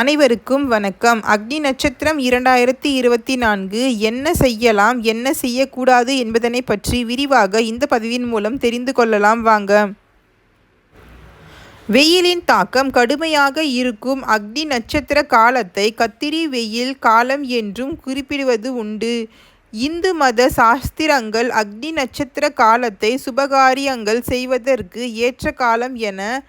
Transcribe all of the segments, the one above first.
அனைவருக்கும் வணக்கம். அக்னி நட்சத்திரம் இரண்டாயிரத்தி இருபத்தி நான்கு என்ன செய்யலாம் என்ன செய்யக்கூடாது என்பதனை பற்றி விரிவாக இந்த பதிவின் மூலம் தெரிந்து கொள்ளலாம். வாங்க. வெயிலின் தாக்கம் கடுமையாக இருக்கும் அக்னி நட்சத்திர காலத்தை கத்திரி வெயில் காலம் என்றும் குறிப்பிடுவது உண்டு. இந்து மத சாஸ்திரங்கள் அக்னி நட்சத்திர காலத்தை சுபகாரியங்கள் செய்வதற்கு ஏற்ற காலம் என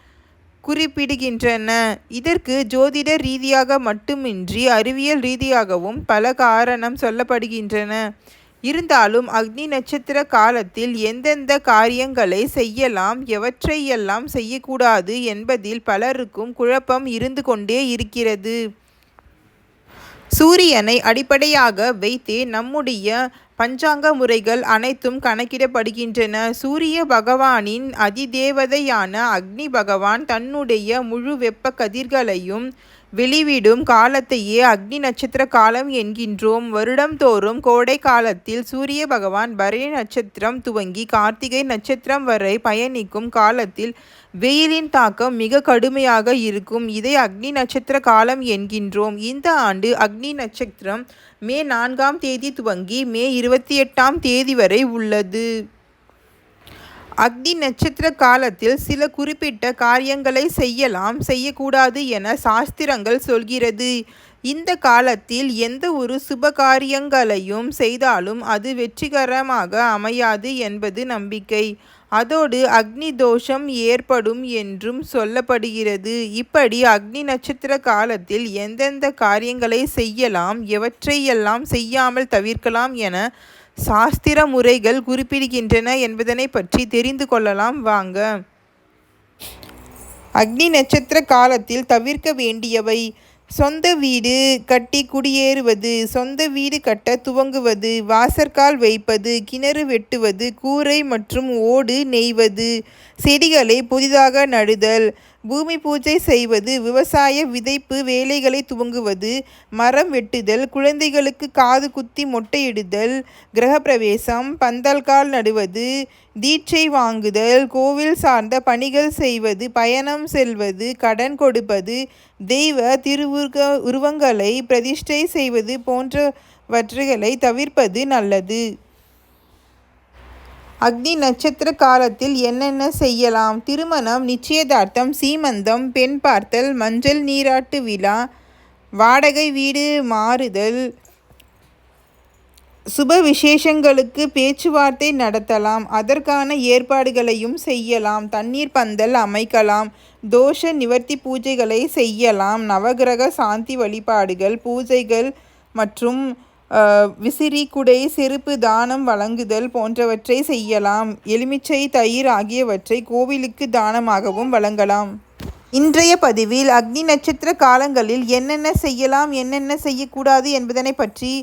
குறிப்பிடுகின்றன. இதற்கு ஜோதிட ரீதியாக மட்டுமின்றி அறிவியல் ரீதியாகவும் பல காரணம் சொல்லப்படுகின்றன. இருந்தாலும் அக்னி நட்சத்திர காலத்தில் எந்தெந்த காரியங்களை செய்யலாம் எவற்றையெல்லாம் செய்யக்கூடாது என்பதில் பலருக்கும் குழப்பம் இருந்து கொண்டே இருக்கிறது. சூரியனை அடிப்படையாக வைத்தே நம்முடைய பஞ்சாங்க முறைகள் அனைத்தும் கணக்கிடப்படுகின்றன. சூரிய பகவானின் அதிதேவதையான அக்னி பகவான் தன்னுடைய முழு வெப்ப கதிர்களையும் வெளிவிடும் காலத்தையே அக்னி நட்சத்திர காலம் என்கின்றோம். வருடம்தோறும் கோடை காலத்தில் சூரிய பகவான் பரணி நட்சத்திரம் துவங்கி கார்த்திகை நட்சத்திரம் வரை பயணிக்கும் காலத்தில் வெயிலின் தாக்கம் மிக கடுமையாக இருக்கும். இதை அக்னி நட்சத்திர காலம் என்கின்றோம். இந்த ஆண்டு அக்னி நட்சத்திரம் மே நான்காம் தேதி துவங்கி மே இருபத்தி எட்டாம் தேதி வரை உள்ளது. அக்னி நட்சத்திர காலத்தில் சில குறிப்பிட்ட காரியங்களை செய்யலாம் செய்யக்கூடாது என சாஸ்திரங்கள் சொல்கிறது. இந்த காலத்தில் எந்த ஒரு சுப காரியங்களையும் செய்தாலும் அது வெற்றிகரமாக அமையாது என்பது நம்பிக்கை. அதோடு அக்னி தோஷம் ஏற்படும் என்றும் சொல்லப்படுகிறது. இப்படி அக்னி நட்சத்திர காலத்தில் எந்தெந்த காரியங்களை செய்யலாம் எவற்றையெல்லாம் செய்யாமல் தவிர்க்கலாம் என சாஸ்திர முறைகள் குறிப்பிடுகின்றன என்பதனை பற்றி தெரிந்து கொள்ளலாம். வாங்க. அக்னி நட்சத்திர காலத்தில் தவிர்க்க வேண்டியவை. சொந்த வீடு கட்டி குடியேறுவது சொந்த வீடு கட்ட துவங்குவது வாசற்கால் வைப்பது கிணறு வெட்டுவது கூரை மற்றும் ஓடு நெய்வது செடிகளை புதிதாக நடுதல் பூமி பூஜை செய்வது விவசாய விதைப்பு வேலைகளை துவங்குவது மரம் வெட்டுதல் குழந்தைகளுக்கு காது குத்தி மொட்டையிடுதல் கிரகப்பிரவேசம் பந்தல்கால் நடுவது தீட்சை வாங்குதல் கோவில் சார்ந்த பணிகள் செய்வது பயணம் செல்வது கடன் கொடுப்பது தெய்வ திருவுருக உருவங்களை பிரதிஷ்டை செய்வது போன்றவற்றுகளை தவிர்ப்பது நல்லது. அக்னி நட்சத்திர காலத்தில் என்னென்ன செய்யலாம்? திருமணம் நிச்சயதார்த்தம் சீமந்தம் பெண் பார்த்தல் மஞ்சள் நீராட்டு விழா வாடகை வீடு மாறுதல் சுப விசேஷங்களுக்கு பேச்சுவார்த்தை நடத்தலாம் அதற்கான ஏற்பாடுகளையும் செய்யலாம் தண்ணீர் பந்தல் அமைக்கலாம் தோஷ நிவர்த்தி பூஜைகளை செய்யலாம் நவகிரக சாந்தி வழிபாடுகள் பூஜைகள் மற்றும் விசிறி குடை செருப்பு தானம் வழங்குதல் போன்றவற்றை செய்யலாம். எலுமிச்சை தயிர் ஆகியவற்றை கோவிலுக்கு தானமாகவும் வழங்கலாம். இன்றைய பதிவில் அக்னி நட்சத்திர காலங்களில் என்னென்ன செய்யலாம் என்னென்ன செய்யக்கூடாது என்பதனை பற்றி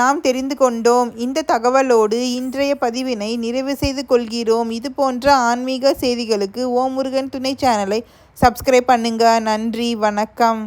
நாம் தெரிந்து கொண்டோம். இந்த தகவலோடு இன்றைய பதிவினை நிறைவு செய்து கொள்கிறோம். இது போன்ற ஆன்மீக செய்திகளுக்கு ஓம் முருகன் துணை சேனலை சப்ஸ்கிரைப் பண்ணுங்க. நன்றி வணக்கம்.